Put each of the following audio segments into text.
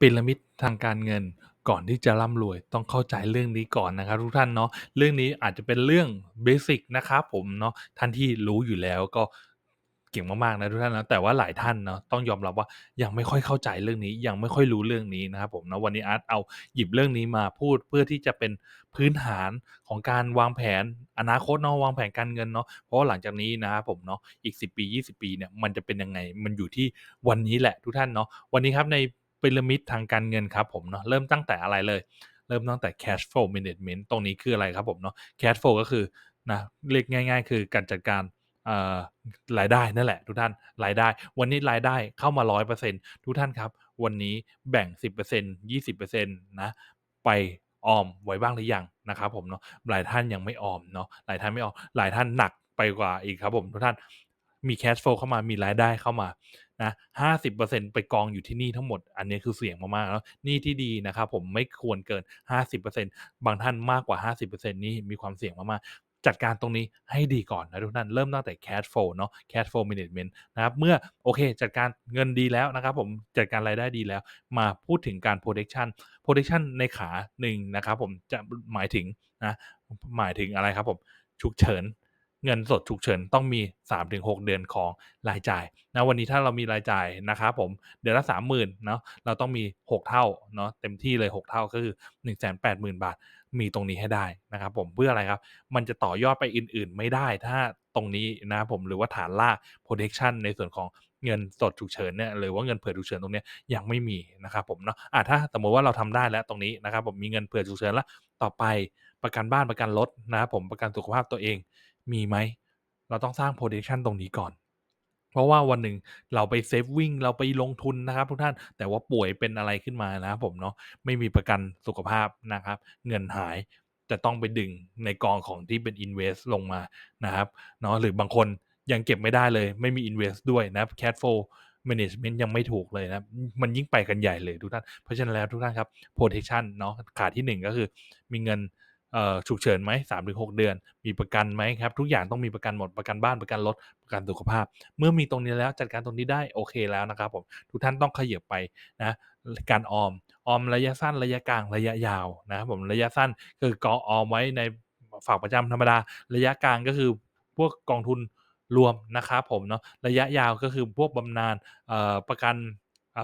พีระมิดทางการเงิน ก่อนที่จะร่ำรวยต้องเข้าใจเรื่องนี้ก่อนนะครับทุกท่านเนาะเรื่องนี้อาจจะเป็นเรื่องเบสิกนะครับผมเนาะท่านที่รู้อยู่แล้วก็เก่งมากๆนะทุกท่านนะแต่ว่าหลายท่านเนาะต้องยอมรับว่ายังไม่ค่อยเข้าใจเรื่องนี้ ยังไม่ค่อยรู้เรื่องนี้นะครับผมนะวันนี้อาร์ตเอาหยิบเรื่องนี้มาพูดเพื่อที่จะเป็นพื้นฐานของการวางแผนอนาคตเนาะวางแผนการเงินเนาะเพราะหลังจากนี้นะครับผมเนาะอีก 10 ปี 20 ปีเนี่ยมันจะเป็นยังไงมันอยู่ที่วันนี้แหละทุกท่านเนาะวันนี้ครับใน พีระมิดทางการเงินครับผมเนาะเริ่มตั้งแต่อะไรเลย เริ่มตั้งแต่ cash flow management ตรงนี้คืออะไรครับผมเนาะ cash flow ก็คือนะเรียกง่าย ๆ คือการจัดการรายได้นั่นแหละ ทุกท่านรายได้ วันนี้รายได้เข้ามา 100%ทุกท่านครับ วันนี้แบ่ง 10% 20%นะไปออมไว้บ้างหรือยังนะครับผมเนาะหลายท่านยังไม่ออมเนาะหลายท่านไม่ออมหลายท่านหนักไปกว่าอีกครับผมทุกท่าน มี cash flow เข้ามามีรายได้เข้ามานะ50%ไปกองอยู่ที่นี้ทั้งหมด อันนี้คือเสี่ยงมากๆแล้วนี้ที่ดีนะครับผมไม่ควรเกิน50%บเปอร์เซ็นบางท่านมากกว่า50%นี่มีความเสี่ยงมากๆจัดการตรงนี้ให้ดีก่อนนะทุกท่านเริ่มตั้งแต่ cash flow เนาะ cash flow management นะครับเมื่อโอเค จัดการเงินดีแล้วนะครับผมจัดการรายได้ดีแล้ว มาพูดถึงการ protection protection ในขาหนึ่งนะครับผมจะหมายถึงนะหมายถึงอะไรครับผมฉุกเฉิน เงินสดฉุกเฉินต้องมี 3-6 เดือนของรายจ่ายนะวันนี้ถ้าเรามีรายจ่ายนะครับผมเดือนละ 30,000เนาะเราต้องมี 6 เท่าเนาะเต็มที่เลย 6 เท่าก็คือ 180,000 บาทมีตรงนี้ให้ได้นะครับผมเพื่ออะไรครับ มันจะต่อยอดไปอื่นๆ ไม่ได้ถ้าตรงนี้นะผมหรือว่าฐานรา protection ในส่วนของเงินสดฉุกเฉินเนี่ยหรือว่าเงินเผื่อฉุกเฉินตรงนี้ยังไม่มีนะครับผมเนาะอ่าถ้าสมมติว่าเราทำได้แล้วตรงนี้นะครับผมมีเงินเผื่อฉุกเฉินแล้วต่อไปประกันบ้านประกันรถนะครับผมประกันสุขภาพตัวเอง มีไหม เราต้องสร้าง protection ตรงนี้ก่อน เพราะว่าวันหนึ่งเราไปเซฟวิ่งเราไปลงทุนนะครับทุกท่านแต่ว่าป่วยเป็นอะไรขึ้นมานะครับผมเนาะไม่มีประกันสุขภาพนะครับ เงินหายจะต้องไปดึงในกองของที่เป็น invest ลงมานะครับเนาะหรือบางคนยังเก็บไม่ได้เลย ไม่มี invest ด้วยนะ cash flow management ยังไม่ถูกเลยนะมันยิ่งไปกันใหญ่เลยทุกท่าน เพราะฉะนั้นแล้วทุกท่านครับ protection เนาะขาที่ 1 ก็คือมีเงิน ฉุกเฉินไหมสามถึงหกเดือน มีประกันไหมครับ ทุกอย่างต้องมีประกันหมดประกันบ้านประกันรถประกันสุขภาพ เมื่อมีตรงนี้แล้วจัดการตรงนี้ได้โอเคแล้วนะครับผมทุกท่านต้องขยับไปนะการออมออมระยะสั้นระยะกลางระยะยาวนะครับผมระยะสั้นคือกองออมไว้ในฝากประจำธรรมดา ระยะกลางก็คือพวกกองทุนรวมนะครับผมเนาะระยะยาวก็คือพวกบำนาญประกัน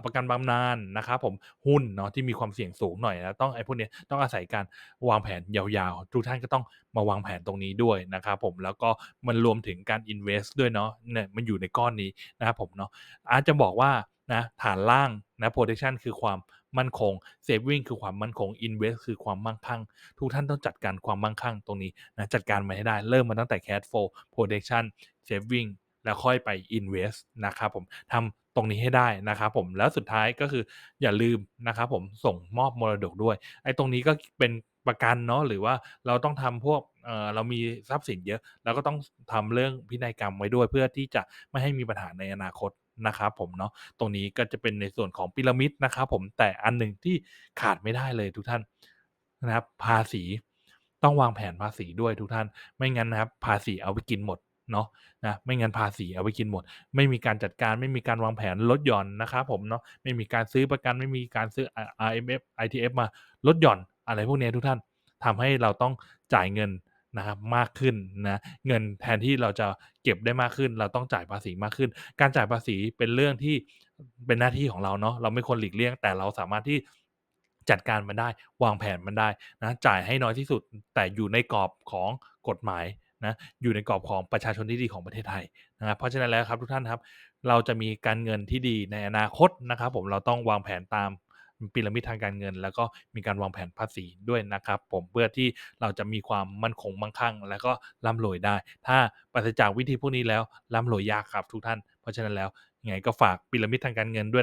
ประกันบำนาญนะครับผมหุ้นเนาะที่มีความเสี่ยงสูงหน่อยนะต้องไอ้พวกนี้ต้องอาศัยการวางแผนยาวๆ ทุกท่านก็ต้องมาวางแผนตรงนี้ด้วยนะครับผมแล้วก็มันรวมถึงการ invest ด้วยเนาะเนี่ยมันอยู่ในก้อนนี้นะครับผมเนาะอาจจะบอกว่านะฐานล่างนะ protection คือความมั่นคง saving คือความมั่นคง invest คือความมั่งคั่ง ทุกท่านต้องจัดการความมั่งคั่งตรงนี้นะจัดการมาให้ได้เริ่มมาตั้งแต่ cash flow protection saving แล้วค่อยไป invest นะครับผมทำตรงนี้ให้ได้นะครับผมแล้วสุดท้ายก็คืออย่าลืมนะครับผมส่งมอบมรดกด้วยไอ้ตรงนี้ก็เป็นประกันเนาะหรือว่าเราต้องทำพวกเออเรามีทรัพย์สินเยอะเราก็ต้องทำเรื่องพินัยกรรมไว้ด้วย เพื่อที่จะไม่ให้มีปัญหาในอนาคตนะครับผมเนาะตรงนี้ก็จะเป็นในส่วนของพีระมิดนะครับผมแต่อันหนึ่งที่ขาดไม่ได้เลยทุกท่านนะครับภาษีต้องวางแผนภาษีด้วยทุกท่าน ไม่งั้นนะครับภาษีเอาไปกินหมด เนาะนะไม่งั้นภาษีเอาไปกินหมด ไม่มีการจัดการไม่มีการวางแผนลดหย่อนนะครับผมเนาะไม่มีการซื้อประกันไม่มีการซื้อ RMF ITF มาลดหย่อนอะไรพวกนี้ทุกท่านทำให้เราต้องจ่ายเงินนะครับมากขึ้นนะเงินแทนที่เราจะเก็บได้มากขึ้น เราต้องจ่ายภาษีมากขึ้น การจ่ายภาษีเป็นเรื่องที่เป็นหน้าที่ของเราเนาะเราไม่ควรหลีกเลี่ยง แต่เราสามารถที่จัดการมันได้ วางแผนมันได้นะจ่ายให้น้อยที่สุด แต่อยู่ในกรอบของกฎหมาย นะอยู่ในกรอบของประชาชนที่ดีของประเทศไทยนะครับเพราะฉะนั้นแล้วครับทุกท่านครับ เราจะมีการเงินที่ดีในอนาคตนะครับ ผมเราต้องวางแผนตามพีระมิดทางการเงิน แล้วก็มีการวางแผนภาษีด้วยนะครับ ผมเพื่อที่เราจะมีความมั่นคงมั่งคั่ง แล้วก็ร่ำรวยได้ ถ้าปราศจากวิธีพวกนี้แล้วร่ำรวยยากครับทุกท่านเพราะฉะนั้นแล้วยังไงก็ฝากพีระมิดทางการเงินด้วยนะครับ